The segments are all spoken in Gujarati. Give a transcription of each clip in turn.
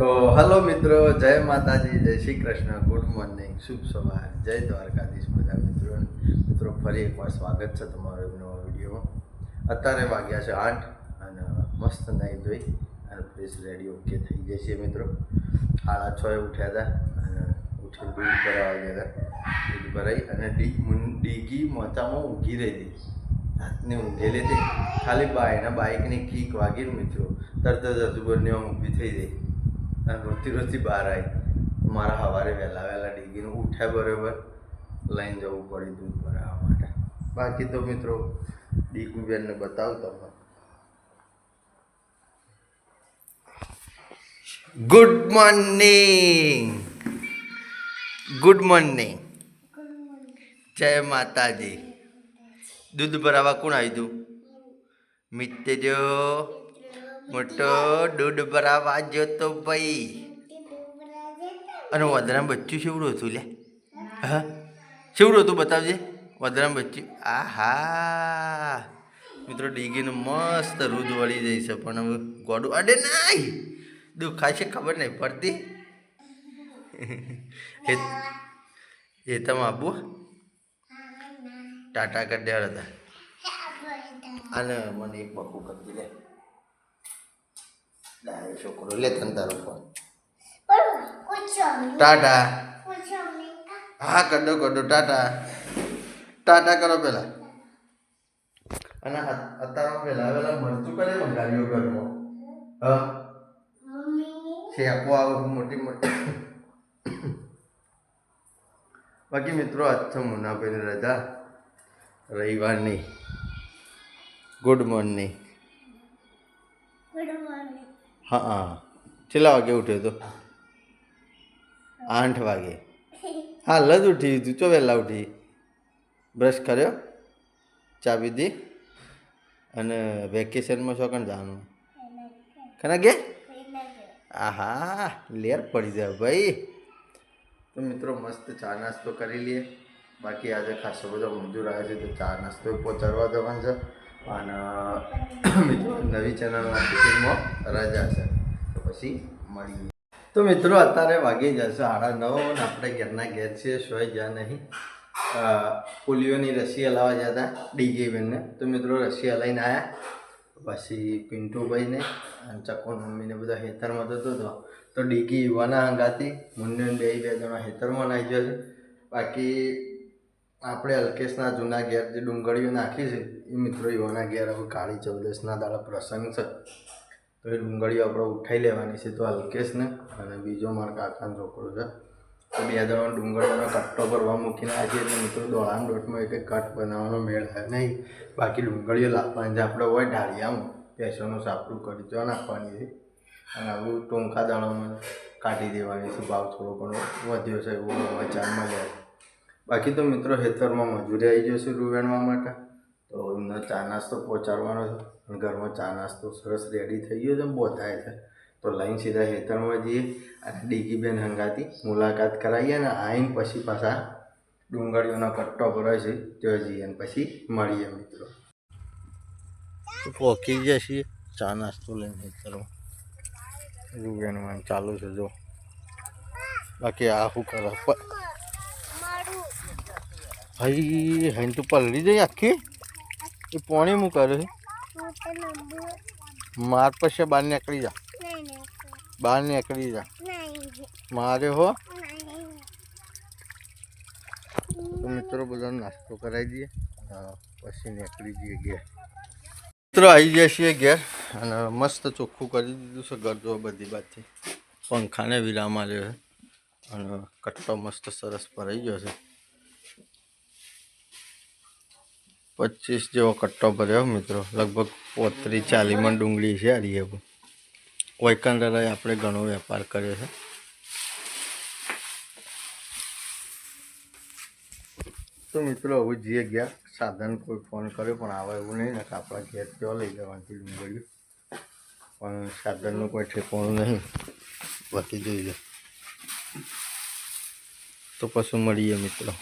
તો હલો મિત્રો, જય માતાજી, જય શ્રી કૃષ્ણ, ગુડ મોર્નિંગ, શુભ સવાર, જય દ્વારકાધીશ બધા મિત્રો. મિત્રો, ફરી એકવાર સ્વાગત છે તમારો નવા વિડીયોમાં અત્યારે વાગ્યા છે આઠ અને મસ્ત નાહી ધોઈ અને પ્લીઝ રેડી ઓકે થઈ જશે મિત્રો. સાડા છ એ ઉઠ્યા હતા અને ઉઠીને દૂધ ભરાવા ગયા હતા. દૂધ ભરાઈ અને ડી ડીગી મોચામાં ઊંઘી રહી હતી. હાથને ઊંઘેલી હતી. ખાલી બાયના બાઇકની કીક વાગી ને મિત્રો. તરત જ હજુબરની ઊભી થઈ ગઈ. અને રોતી બહાર આવી. મારા સવારે વહેલા વહેલા ડીગીને ઉઠ્યા બરાબર. લઈને જવું પડ્યું દૂધ ભરાવવા માટે. બાકી તો મિત્રો ડીગુબેનને બતાવું તમને ગુડ મોર્નિંગ ગુડ મોર્નિંગ જય માતાજી. દૂધ ભરાવા કોણ આવ્યું તું મિત્ર મોટો દૂધ ભરાવા જતો ભાઈ. અને વધરામ બચ્ચું શેવડું હતું લે. હા? શેવડું હતું બતાવજે. વધરામ બચ્ચું. આહા. મિત્રો, ડીગીનું મસ્ત રૂદ વળી જાય છે, પણ હવે ગોડું અડે નાય દુખાય છે, ખબર નહીં પડતી. એ તમે આબુ? ટાટા કરી દેવા હતા. અને મને એક બકુ કરી લે છોકરો લે તને તારો ફોન ટાટા હા કડો કડો ટાટા ટાટા કરો પેલા અને અત્યારમાં અત્યારે પેલા પેલા મરચું કરે મંગાવ્યો ઘરમાં હા શેકો આવે મોટી મોટી બાકી મિત્રો આજ તો મુનાભાઈની રજા રવિવારની ગુડ મોર્નિંગ હા હા. કેટલા વાગે ઉઠ્યો તો? આઠ વાગે. હા, લજ ઉઠી તું ચો વહેલા ઉઠી? બ્રશ કર્યો? ચા પીધી? અને વેકેશનમાં શું કણ જવાનું? કના કે આહા, લેર પડી જાય ભાઈ. તો મિત્રો, મસ્ત ચા નાસ્તો કરી લઈએ. બાકી આજે ખાસો બધો મજૂર આવે છે, તો ચા નાસ્તો પહોંચાડવા જવાનું છે. અને, મિત્રો, નવી ચેનલના શૂટિંગમાં રજા છે. તો પછી મળીએ. તો મિત્રો, અત્યારે વાગી જશે સાડા નવ અને આપણે ઘરના ઘેર છીએ, સોય જ્યાં નહીં. પોલિયોની રસી હલાવવા ગયા હતા ડીજે બેનને તો મિત્રો, રસી હલાવીને આવ્યા પછી પિન્ટુભાઈને અને ચકોન મમ્મીને બધા હેતરમાં જતો હતો. તો ડીગી યુવાના હંગાતી મુન્ને બે બે જણા હેતરમાં નાખી ગયો છે. બાકી આપણે અલ્કેશના જૂના ઘેર જે ડુંગળીઓ નાખી છે, એ મિત્રો યુવાના ઘેર હવે કાળી ચૌદસના દાડા પ્રસંગ છે. તો એ ડુંગળીઓ આપણે ઉઠાઈ લેવાની છે તો અલ્કેશને અને બીજો મારા કાકાનો છોકરો છે. તો બે જણા ડુંગળીનો કટ્ટો ભરવા મૂકીને આજે એટલે મિત્રો દોડામ દોટમાં એક કટ બનાવવાનો મેળ થાય નહીં, બાકી ડુંગળીઓ લાવવાની છે આપણે હોય ઢાળિયામાં પેસોનું સાપડું કરી દેવા નાખવાની છે. અને આવું ટોંકા દાણામાં કાઢી દેવાની છે, ભાવ થોડો ઘણો વધ્યો છે એવો વચારમાં જાય બાકી તો મિત્રો ખેતરમાં મજૂરી આવી જશે રૂવેણવા માટે. તો એમને ચા નાસ્તો પહોંચાડવાનો છે. ઘરમાં ચા નાસ્તો સરસ રેડી થઈ ગયો છે બહુ થાય છે. તો લાઈન સીધા હેતરમાં જઈએ અને ડીગીબેન હંગાતી મુલાકાત કરાવીએ અને આવીને પછી પાછા ડુંગળીઓનો કટ્ટો ભરાય છે. ત્યાં જઈએ અને પછી મળીએ મિત્રો. પહોંચી ગયા છીએ ચા નાસ્તો લઈને ખેતરમાં. રૂવેણમાં ચાલુ છે જો બાકી આ શું કરો? ભાઈ હૈન તું પલળી જઈ આખી? એ પોણી હું કરે માર પછી બહાર નીકળી જા. બહાર નીકળી જા. મારે હો. તો મિત્રો બધાનો નાસ્તો કરાવી દઈએ. પછી નીકળી જઈએ ઘેર. મિત્રો આવી જાય છીએ ઘેર અને મસ્ત ચોખ્ખું કરી દીધું છે ઘર જો બધી બાજુથી પંખાને વિરામ આવ્યો છે અને કટ્ટો મસ્ત સરસ ભરાઈ ગયો છે. પચીસ જેવો કટ્ટો ભર્યો મિત્રો. લગભગ પોત્રીસ ચાલીસ મણ ડુંગળી છે આરીએ વૈકંડરાએ આપણે ઘણો વેપાર કર્યો છે. તો મિત્રો હવે જઈએ ગયા, સાધન કોઈ ફોન કર્યો, પણ આવે એવું નહીં ને કે આપણા ઘેર ક્યાં લઈ જવાની ડુંગળીઓ. પણ સાધનનું કોઈ ઠેકાણું નહીં. બાકી જોઈએ તો પછી મળીએ મિત્રો.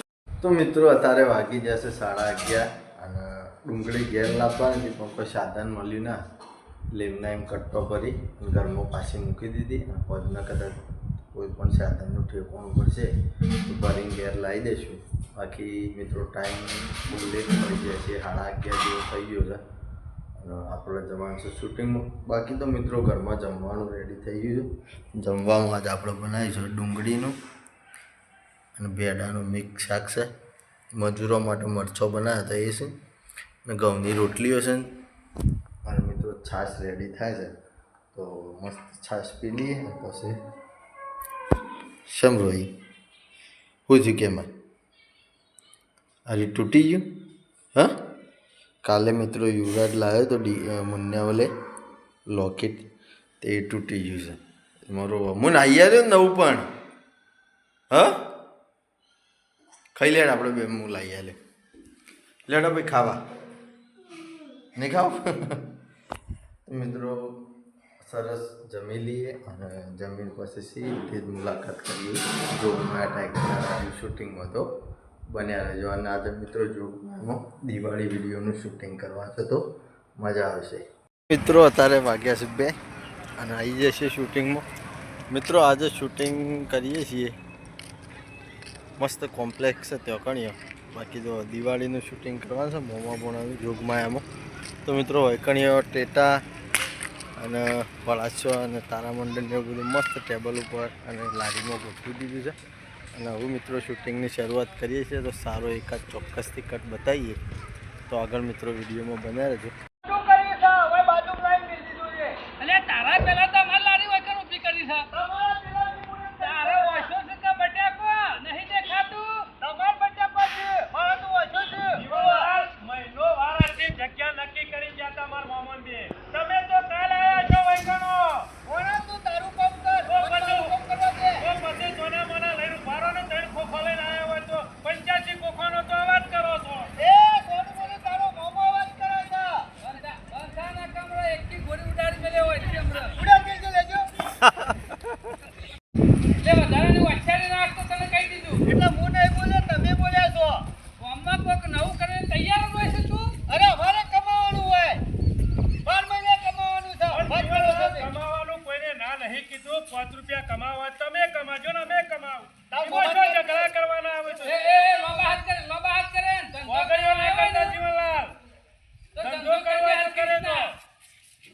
તો મિત્રો, અત્યારે વાગી જશે સાડા અગિયાર. ડુંગળી ઘેર લાવવાની હતી, પણ કોઈ સાધન મળ્યું ના. લીમના એમ કટ્ટો કરી ઘરમાં પાછી મૂકી દીધી. અને પદના કદાચ કોઈ પણ સાધનનું ઠેકવાનું પડશે તો ભરીને ઘેર લાવી દઈશું. બાકી મિત્રો ટાઈમ બહુ લેટ જાય છે, સાડા અગિયાર જેવો થઈ ગયો છે. અને આપણે જવાનું છે શૂટિંગમાં બાકી તો મિત્રો ઘરમાં જમવાનું રેડી થઈ ગયું છે. જમવામાં આજે આપણે બનાવીશું, ડુંગળીનું અને ભેડાનું મિક્સ શાક છે. મજૂરો માટે મરચો બનાવ્યા હતા એ છે અને ઘઉંની રોટલીઓ છે મારા મિત્રો છાશ રેડી થાય છે. તો મસ્ત છાશ પી લઈએ ને પછી. શમ રોઈ શું થયું કેમાં? અરે તૂટી ગયું? હા? કાલે મિત્રો યુવરાજ લાવ્યો તો ડી મુન્યાવલે લોકેટ તે તૂટી ગયું છે. મારો અમુન આવ્યો ને નવું પણ. હા? ખાઈ લેડ આપણે બે, હું લાવી લે લેડો ભાઈ ખાવા. નહીં મિત્રો, સરસ જમી લઈએ અને જમીન પાસે સીધી જ મુલાકાત કરીએ. જોગમાં રાજુ શૂટિંગમાં તો. બન્યા રહેજો. અને આજે મિત્રો જોગમાં દિવાળી વિડીયોનું શૂટિંગ કરવા તો મજા આવશે. મિત્રો, અત્યારે વાગ્યા છે બે અને આવી જશે શૂટિંગમાં મિત્રો, આજે શૂટિંગ કરીએ છીએ. મસ્ત કોમ્પ્લેક્સ છે ત્યાં કણીએ બાકી જો દિવાળીનું શૂટિંગ કરવાનું છે. મોમાં ભણાવ્યું જોગમાયામાં. તો મિત્રો વૈકણીઓ ટેટા અને પળાચો અને તારામંડળને એવું બધું મસ્ત ટેબલ ઉપર અને લારીમાં ગોઠવી દીધું છે. અને હવે મિત્રો, શૂટિંગની શરૂઆત કરીએ છીએ. તો સારો એકાદ ચોક્કસથી કટ બતાવીએ. તો આગળ મિત્રો, વિડીયોમાં બન્યા રહેજો શું કરી છે હવે બાજુ લાઈન મેલી દીધું છે અલે તારા પેલા તો અમાર લારી વગર ઊભી કરી છે તમારા પેલા નિમુને તારે ઓછો છે કે બટાકો નહીં દેખાતું તમાર બચ્ચા પાસે મારા તો ઓછો છે વાર મહિનો વાર આટલી જગ્યા નક્કી કરી ગયા તા મારા મામાને બે. તમે તો કાલ આયા છો વૈકણો. ઓરા તું તારું કામ કર ઓ મને તારું કામ કરવા દે તો પછી જોના મોના લઈને ઊભા રહો ને ત્રણ ખોખો લઈને આયા હોય તો પંચ્યાસી ખોખાનો તો અવાજ કરો છો એ કોણ બોલે તારો મોમો અવાજ કરે છે બંધાના કમરો એકથી ગોળી ઉડાડી મેલે હોય છે હમણાં. ઉડા દેજો લેજો એટલે વધારાની વચ્ચારી રાખ તો તને કહી દીધું એટલે હું નહીં બોલે તમે બોલ્યા છો ગામમાં કોઈક નવું કરીને તૈયાર જ હોય છે તું અરે અમારે કમાવાનું હોય બાર મહિને કમાવાનું છે વાત કરો છો તમે. કમાવાનું કોઈને ના નહીં કીધું પાંચ રૂપિયા કમાવા તમે કમાજો ને અમે કમાવું. ઝઘડા કરવાના આવે છે એ એ હાથ કરે લોબા હાથ કરે ને ધંધો વગડીઓ ના કરતા જીવનલાલ. ધંધો ધંધો કરવા કરવા કરે તો.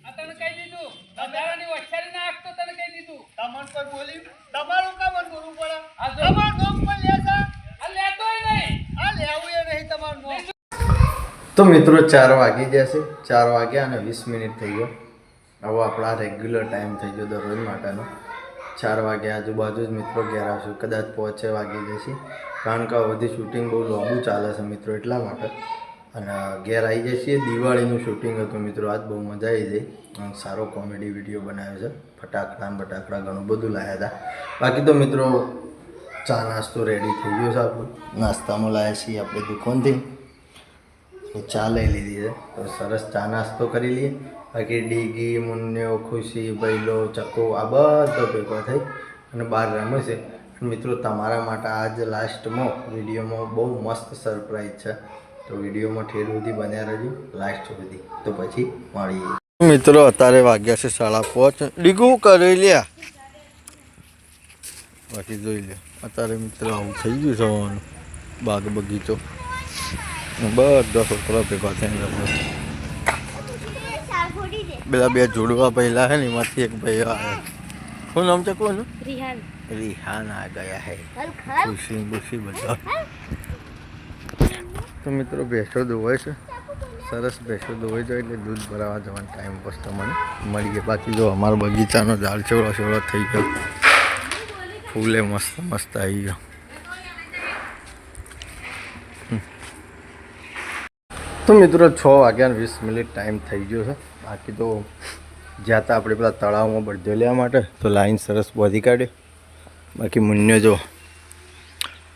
આ તને કહી દીધું. વધારાની વચ્ચારી નાખ તો તને કહી દીધું. તમને કોઈ બોલ્યું તમારું કામ બોલવું પડે. તમારું પણ લેતા આ લેતોય નહીં. આ લેવું એ નહીં તમારું નામ. તો મિત્રો ચાર વાગી ગયા છે. ચાર વાગ્યા અને વીસ મિનિટ થઈ ગયો. હવે આપણા રેગ્યુલર ટાઈમ થઈ ગયો દરરોજ માટેનો ચાર વાગે આજુબાજુ જ મિત્રો ઘેર આવશું. કદાચ પહોંચે વાગી જશે. કારણ કે બધી શૂટિંગ બહુ લાંબુ ચાલે છે મિત્રો એટલા માટે. અને ઘેર આવી છીએ દિવાળીનું શૂટિંગ હતું મિત્રો. આજ બહુ મજા આવી ગઈ. સારો કોમેડી વીડિયો બનાવ્યો છે. ફટાકડા બટાકડા ઘણું બધું લાવ્યા હતા. બાકી તો મિત્રો, ચા નાસ્તો રેડી થઈ ગયો છે આપણો. નાસ્તામાં લાવ્યા છીએ આપણે દુકાનથી. ચા લઈ લીધી છે. તો સરસ ચા નાસ્તો કરી લઈએ. બાકી ડીગી, મુન્યો, ખુશી, ભૈલો ચકો આ બધો ભેગો થઈ અને બહાર રમે છે. મિત્રો, તમારા માટે આજ લાસ્ટમાં વિડીયોમાં બહુ મસ્ત સરપ્રાઈઝ છે. તો વિડીયોમાં ઠેર સુધી બન્યા રહેજો. લાસ્ટ સુધી. તો પછી મળીએ. મિત્રો, અત્યારે વાગ્યા છે સાડા પાંચ. ડીગું કરી લ્યા? બાકી જોઈ લે અત્યારે મિત્રો આવું થઈ ગયું જવાનું બાગ બગીચો. બધા છોકરા ભેગા થઈને. પેલા બે જોડવા પહેલા હે ને એમાંથી એક ભાઈ આવે. શું નામ છે કોનું? રિહાન. રિહાન આ ગયા હે. ખુશી ખુશી બધા. તો મિત્રો ભેંસો ધોવાય છે. સરસ ભેંસો ધોવાઈ જાય એટલે દૂધ ભરાવા જવાનો ટાઈમ પછી તમને મળીએ. બાકી જો અમારો બગીચાનો દાળ છોડો છોડો થઈ ગયો. ફૂલે મસ્ત મસ્ત આવી ગયો. તો મિત્રો છ વાગ્યા વીસ મિનિટ ટાઈમ થઈ ગયો છે. બાકી તો જ્યાં તા આપણે પેલા તળાવમાં બળદો લેવા માટે, તો લાઈન સરસ બોધી કાઢે. બાકી મુન્યો જો.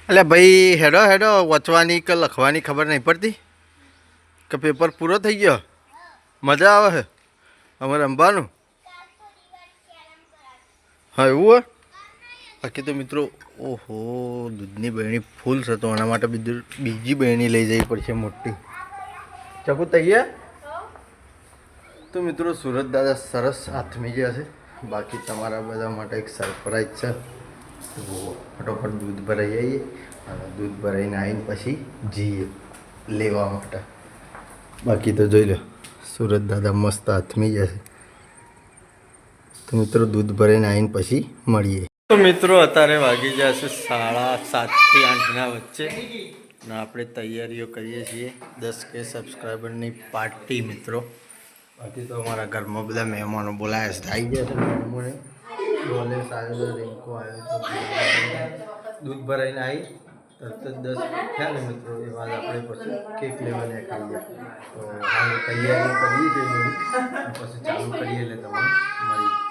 એટલે ભાઈ, હેડો હેડો, વચવાની કે લખવાની ખબર નહીં પડતી? કે પેપર પૂરો થઈ ગયો? મજા આવે છે અમારે રમવાનું હા, એવું હોય બાકી તો મિત્રો, ઓહો, દૂધની બહેણી ફૂલ છે, તો એના માટે બીજી બહેણી લઈ જવી પડશે મોટી. ચકુ તૈયાર? તો મિત્રો, સુરત દાદા સરસ હાથ મીજ્યા છે. બાકી તમારા બધા માટે એક સરપ્રાઈઝ છે. ફટોફટ દૂધ ભરાઈ આવીએ. અને દૂધ ભરાઈને આવીને પછી જઈએ લેવા માટે. બાકી તો જોઈ લો, સુરત દાદા મસ્ત આથમી જશે તો મિત્રો, દૂધ ભરાઈને આવીને પછી મળીએ. તો મિત્રો, અત્યારે વાગી છે સાડા સાતથી આઠના વચ્ચે. અને આપણે તૈયારીઓ કરીએ છીએ. દસ કે સબસ્ક્રાઈબરની પાર્ટી મિત્રો. બાકી તો અમારા ઘરમાં બધા મહેમાનો બોલાયા છે. થઈ ગયા છે મહેમાનો. બોલેસ આવ્યો રિંકો આવ્યો છે. દૂધ ભરાઈને આવી તરત જ દસ થયા ને મિત્રો, એ વાત આપણે પછી કેક લેવાને ખાઈએ. તો હાલ તૈયારી કરીએ છીએ પછી ચાલુ કરીએ એટલે તમને મળી.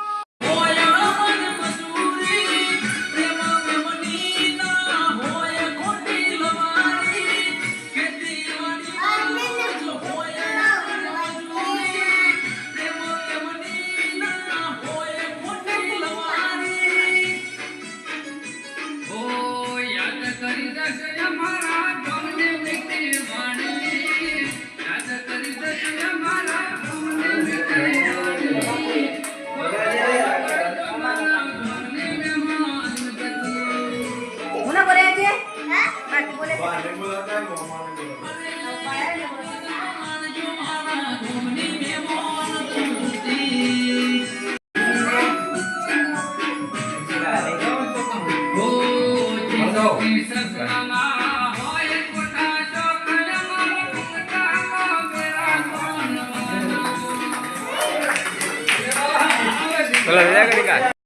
ગાઓ Kalau dia kan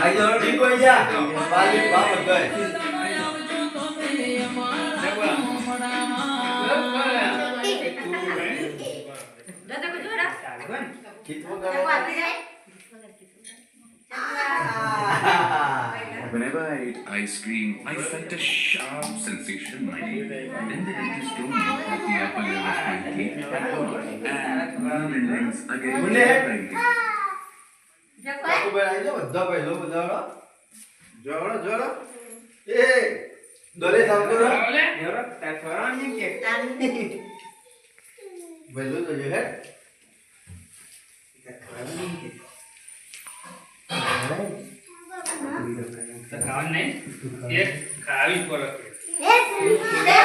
I don't think we're yeah. Bali, Bama, Whenever I eat ice cream, I felt a sharp sensation in my teeth. Then the dentist told me that the apple was my teeth. And now it getting again. Are getting dead જકો બધા પહેલો બધા જોડો જોડો એ દોરે સાફ કરો પહેલો તો જે હે ખાવાનું નહીં એક ખાવી પડે એ દાદા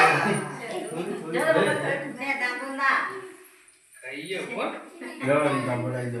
મે દાદુ ના ખાઈએ હો જવાનું કામ પડાઈ દો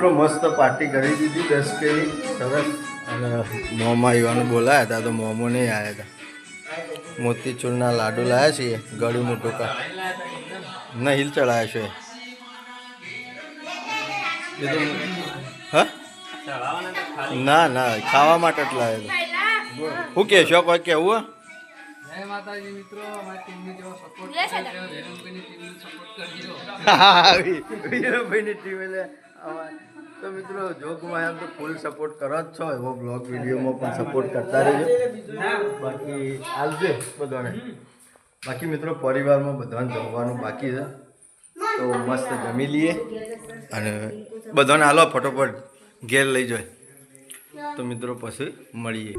મિત્રો મસ્ત પાર્ટી કરી દીધી દસ કેની સરસ. અને મોંમાં યુવાનો બોલાયા હતા તો મોમો નહીં આવ્યા હતા. મોતીચૂરના લાડુ લાવ્યા છીએ ગળું મોટું કા. ના હિલ ચડાયા છે. એ તો હા? ના ના ખાવા માટે જ લાવ્યા હતા. કે કહેશો કોઈ કેવું છે ટીમને સપોર્ટ કરજો આવી. ટીમ એટલે તો મિત્રો, જો એમ તો ફૂલ સપોર્ટ કરો જ છો, એવો બ્લોગ વિડીયોમાં પણ સપોર્ટ કરતા રહેજો. બાકી આવજે બધાને. બાકી મિત્રો, પરિવારમાં બધાને જમવાનું બાકી છે. તો મસ્ત જમી લઈએ અને બધાને હાલો, ફટોફટ ઘેર લઈ જાય. તો મિત્રો, પછી મળીએ.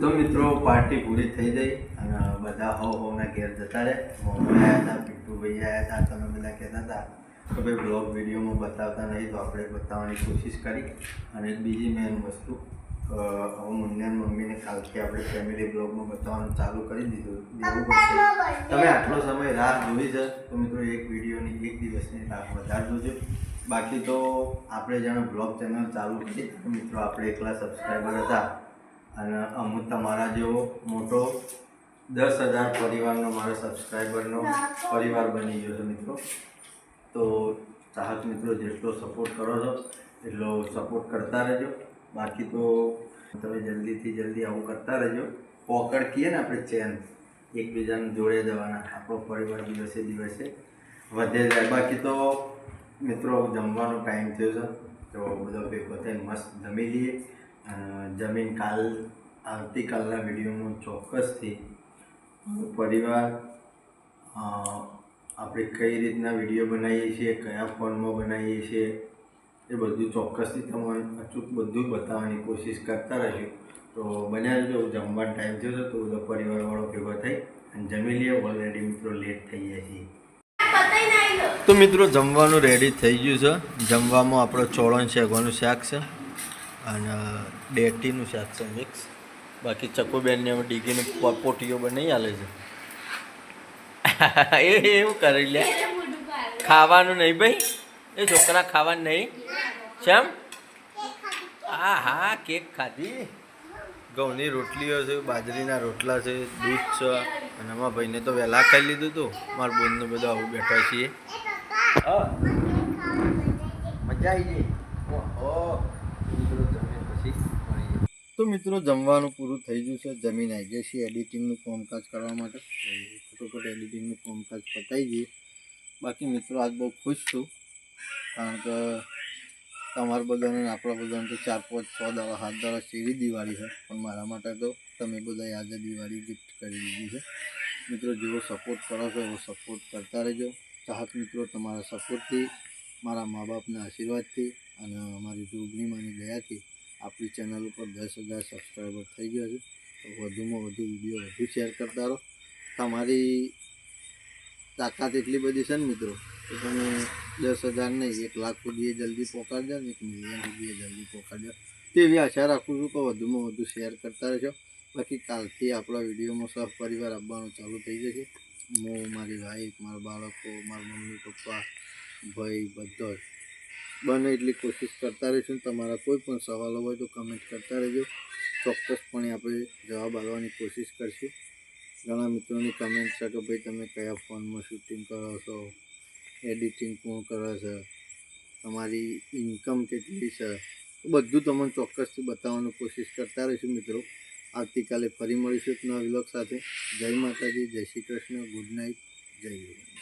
તો મિત્રો પાર્ટી પૂરી થઈ ગઈ અને બધા હો હોના ઘેર જતા રહે. મમ્મી આવ્યા હતા પિન્ટુભાઈ આવ્યા હતા તમે બધા કહેતા હતા. ભાઈ બ્લોગ વિડીયોમાં બતાવતા નહીં તો આપણે બતાવવાની કોશિશ કરી. અને બીજી મેન વસ્તુ હવે અને મમ્મીને કાલથી આપણે ફેમિલી બ્લોગમાં બતાવવાનું ચાલુ કરી દીધું. દેવું પડશે તમે આટલો સમય રાહ જોઈ છે તો મિત્રો એક વિડીયોની એક દિવસની રાહ વધારે જોજો. બાકી તો આપણે જાણે બ્લોગ ચેનલ ચાલુ કરી મિત્રો આપણે એકલા સબસ્ક્રાઈબર હતા. અને અમુક તમારા જેવો મોટો દસ હજાર પરિવારનો મારો સબસ્ક્રાઈબરનો પરિવાર બની ગયો છે મિત્રો. તો ચાહક મિત્રો જેટલો સપોર્ટ કરો છો, એટલો સપોર્ટ કરતા રહેજો. બાકી તો તમે જલ્દીથી જલ્દી આવું કરતા રહેજો. પોકડ કહીએ ને આપણે ચેન, એકબીજાને જોડે જવાના, આપણો પરિવાર દિવસે દિવસે વધે જાય. બાકી તો મિત્રો જમવાનો ટાઈમ થયો છે, તો બધો ભેગો થઈને મસ્ત જમી લઈએ. જમીન કાલ, આવતીકાલના વિડીયોમાં ચોક્કસથી પરિવાર આપણે કઈ રીતના વીડિયો બનાવીએ છીએ, કયા ફોનમાં બનાવીએ છીએ, એ બધું ચોક્કસથી તમારે અચૂક બધું બતાવવાની કોશિશ કરતા રહેશું તો બન્યા જો જમવાનો ટાઈમ થયો છે, તો બધો પરિવારવાળો ભેગો થઈ અને જમી લઈએ ઓલરેડી મિત્રો લેટ થઈ ગયા છીએ. તો મિત્રો, જમવાનું રેડી થઈ ગયું છે. જમવામાં આપણો ચોળણ શેગવાનું શાક છે અને ડેટીનું શાક છે મિક્સ બાકી ચકુબેનને હવે ડીગીને પોટીઓ બનાવી આલે છે. એ એવું કરી લે. ખાવાનું નહીં ભાઈ. એ છોકરા ખાવાનું નહીં. કેમ હા હા કેક ખાધી. ઘઉંની રોટલીઓ છે બાજરીના રોટલા છે દૂધ છે. અને અમારા ભાઈને તો વહેલા ખાઈ લીધું હતું. મારા બોનને બધા આવું બેઠા છીએ. હા. મજા આવી ગઈ. તો મિત્રો જમવાનું પૂરું થઈ ગયું છે. જમીન આવી ગઈ છે એડિટિંગનું કામકાજ કરવા માટે. ફટોફટ એડિટિંગનું કામકાજ પતાવી દઈએ બાકી મિત્રો, આજ બહુ ખુશ છું. કારણ કે તમારા બધાને આપણા બધાને તો ચાર, પાંચ, છ દાડા, સાત દાડા સીધી દિવાળી છે. પણ મારા માટે તો તમે બધા આજે દિવાળી ગિફ્ટ કરી દીધી છે. મિત્રો, જેવો સપોર્ટ કરો છો, એવો સપોર્ટ કરતા રહેજો. ચાહક મિત્રો, તમારા સપોર્ટથી મારા મા બાપના આશીર્વાદથી અને અમારી જોગણી માની દયાથી આપણી ચેનલ ઉપર દસ હજાર સબસ્ક્રાઈબર થઈ ગયા છે. તો વધુમાં વધુ વીડિયો વધુ શેર કરતા રહો. તમારી તાકાત એટલી બધી છે ને મિત્રો તો તમે દસ હજાર નહીં, એક લાખ સુધી જલ્દી પહોંચાડજો ને, એક મિલિયન સુધી જલ્દી પહોંચાડજો તેવી આશા રાખું છું કે વધુમાં વધુ શેર કરતા રહેશો. બાકી કાલથી આપણા વિડીયોમાં સહ પરિવાર આવવાનું ચાલુ થઈ જશે. હું, મારી વાઈફ મારા બાળકો, મારા મમ્મી, પપ્પા, ભાઈ બધો જ. બને એટલી કોશિશ કરતા રહીશું. તમારા કોઈ પણ સવાલો હોય તો કમેન્ટ કરતા રહેજો. ચોક્કસપણે આપણે જવાબ આપવાની કોશિશ કરશું. ઘણા મિત્રોની કમેન્ટ છે કે ભાઈ તમે કયા ફોનમાં શૂટિંગ કરો છો? એડિટિંગ કોણ કરે છે? તમારી ઇન્કમ કેટલી છે? બધું તમને ચોક્કસથી બતાવવાની કોશિશ કરતા રહીશું મિત્રો. આવતીકાલે ફરી મળીશું એક નવા વ્લોગ સાથે. જય માતાજી, જય શ્રી કૃષ્ણ ગુડ નાઇટ જય